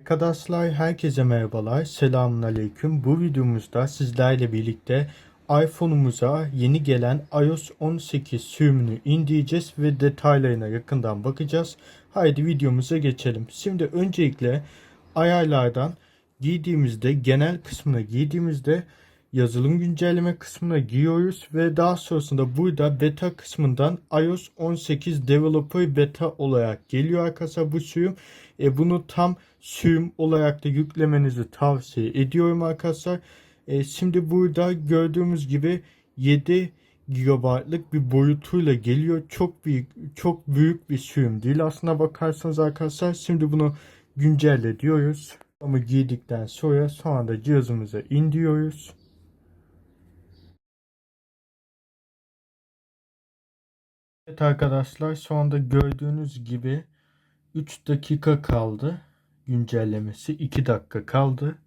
Arkadaşlar herkese merhabalar. Selamun aleyküm. Bu videomuzda sizlerle birlikte iPhone'umuza yeni gelen iOS 18 sürümünü indireceğiz ve detaylarına yakından bakacağız. Haydi videomuza geçelim. Şimdi öncelikle ayarlardan giydiğimizde genel kısmına giydiğimizde yazılım güncelleme kısmına giriyoruz ve daha sonrasında burada beta kısmından iOS 18 Developer Beta olarak geliyor arkadaşlar bu sürüm. E, bunu tam sürüm olarak da yüklemenizi tavsiye ediyorum arkadaşlar. E, şimdi burada gördüğümüz gibi 7 GB'lık bir boyutuyla geliyor. Çok büyük çok büyük bir sürüm değil aslına bakarsanız arkadaşlar. Şimdi bunu güncelle diyoruz. Ama giydikten sonra sonra da cihazımıza indiriyoruz. Evet arkadaşlar şu anda gördüğünüz gibi 3 dakika kaldı güncellemesi 2 dakika kaldı.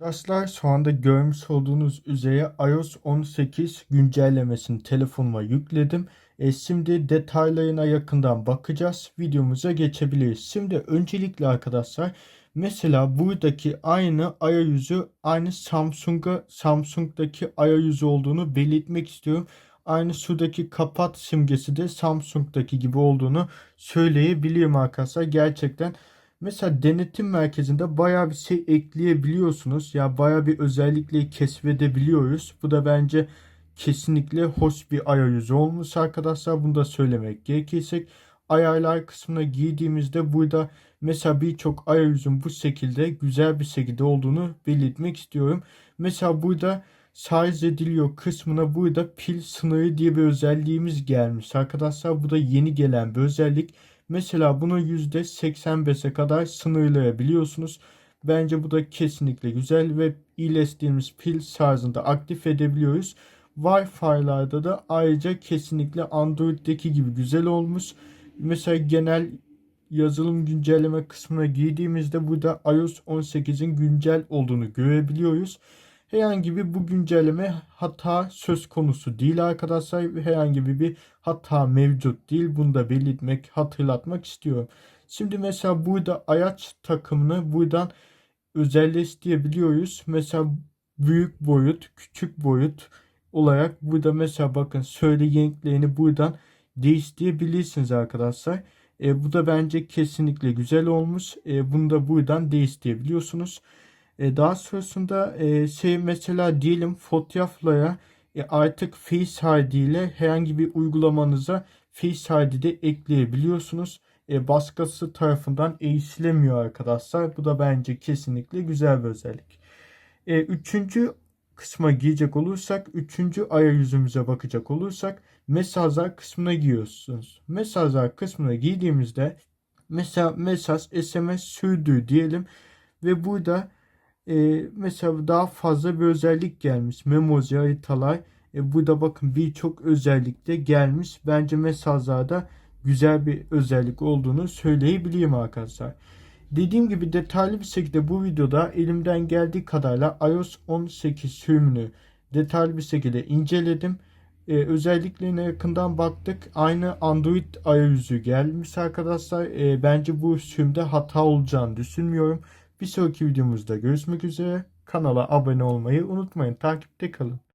Arkadaşlar şu anda görmüş olduğunuz üzere iOS 18 güncellemesini telefonuma yükledim. E, şimdi detaylarına yakından bakacağız. Videomuza geçebiliriz. Şimdi öncelikle arkadaşlar mesela buradaki aynı arayüzü aynı Samsung'a Samsung'daki arayüzü olduğunu belirtmek istiyorum. Aynı şuradaki kapat simgesi de Samsung'daki gibi olduğunu söyleyebilirim arkadaşlar. Gerçekten Mesela denetim merkezinde bayağı bir şey ekleyebiliyorsunuz. Ya bayağı bir özellikle keşfedebiliyoruz. Bu da bence kesinlikle hoş bir arayüzü olmuş arkadaşlar. Bunu da söylemek gerekirsek ayarlar kısmına girdiğimizde burada mesela birçok arayüzün bu şekilde güzel bir şekilde olduğunu belirtmek istiyorum. Mesela burada şarj ediliyor kısmına burada pil sınırı diye bir özelliğimiz gelmiş. Arkadaşlar bu da yeni gelen bir özellik. Mesela bunu %85'e kadar sınırlayabiliyorsunuz. Bence bu da kesinlikle güzel ve iyileştiğimiz pil şarjında aktif edebiliyoruz. Wi-Fi'larda da ayrıca kesinlikle Android'deki gibi güzel olmuş. Mesela genel yazılım güncelleme kısmına girdiğimizde burada iOS 18'in güncel olduğunu görebiliyoruz. Herhangi bir bu güncelleme hata söz konusu değil arkadaşlar. Herhangi bir hata mevcut değil. Bunu da belirtmek, hatırlatmak istiyorum. Şimdi mesela burada ayaç takımını buradan özelleştirebiliyoruz. Mesela büyük boyut, küçük boyut olarak burada mesela bakın söyle renklerini buradan değiştirebilirsiniz arkadaşlar. E, bu da bence kesinlikle güzel olmuş. E, bunu da buradan değiştirebiliyorsunuz. E, daha sonrasında e, şey mesela diyelim fotoğraflara e, artık Face ID ile herhangi bir uygulamanıza Face ID'de ekleyebiliyorsunuz. E, başkası tarafından erişilemiyor arkadaşlar. Bu da bence kesinlikle güzel bir özellik. E, üçüncü kısma girecek olursak, üçüncü arayüzümüze bakacak olursak mesajlar kısmına giriyorsunuz. Mesajlar kısmına girdiğimizde mesela mesaj SMS sürdü diyelim ve burada e, mesela daha fazla bir özellik gelmiş. Memoji haritalar. E, burada bakın birçok özellik de gelmiş. Bence mesajlarda güzel bir özellik olduğunu söyleyebileyim arkadaşlar. Dediğim gibi detaylı bir şekilde bu videoda elimden geldiği kadarıyla iOS 18 sürümünü detaylı bir şekilde inceledim. Ee, özelliklerine yakından baktık. Aynı Android arayüzü gelmiş arkadaşlar. Ee, bence bu sürümde hata olacağını düşünmüyorum. Bir sonraki videomuzda görüşmek üzere. Kanala abone olmayı unutmayın. Takipte kalın.